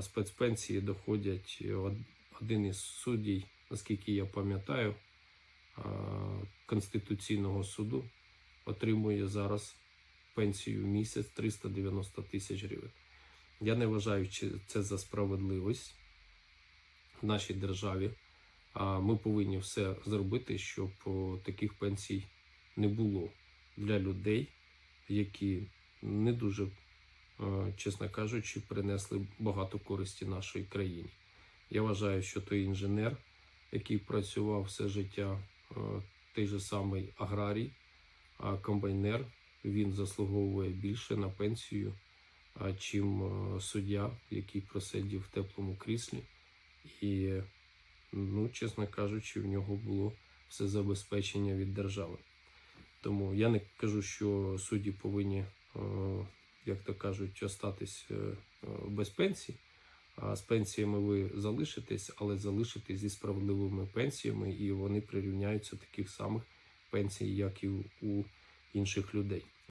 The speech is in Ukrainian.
спецпенсії доходять один із суддів, наскільки я пам'ятаю, Конституційного суду отримує зараз пенсію в місяць 390 тисяч гривень. Я не вважаю це за справедливість в нашій державі. Ми повинні все зробити, щоб таких пенсій не було для людей, які не дуже, чесно кажучи, принесли багато користі нашій країні. Я вважаю, що той інженер, який працював все життя, е, той же самий аграрій, комбайнер, він заслуговує більше на пенсію, чим е, суддя, який просидів в теплому кріслі. І, ну, чесно кажучи, в нього було все забезпечення від держави. Тому я не кажу, що судді повинні, е, як то кажуть, остатись е, е, без пенсії. А з пенсіями ви залишитесь, але залишитесь зі справедливими пенсіями, і вони прирівняються таких самих пенсій, як і у- у інших людей.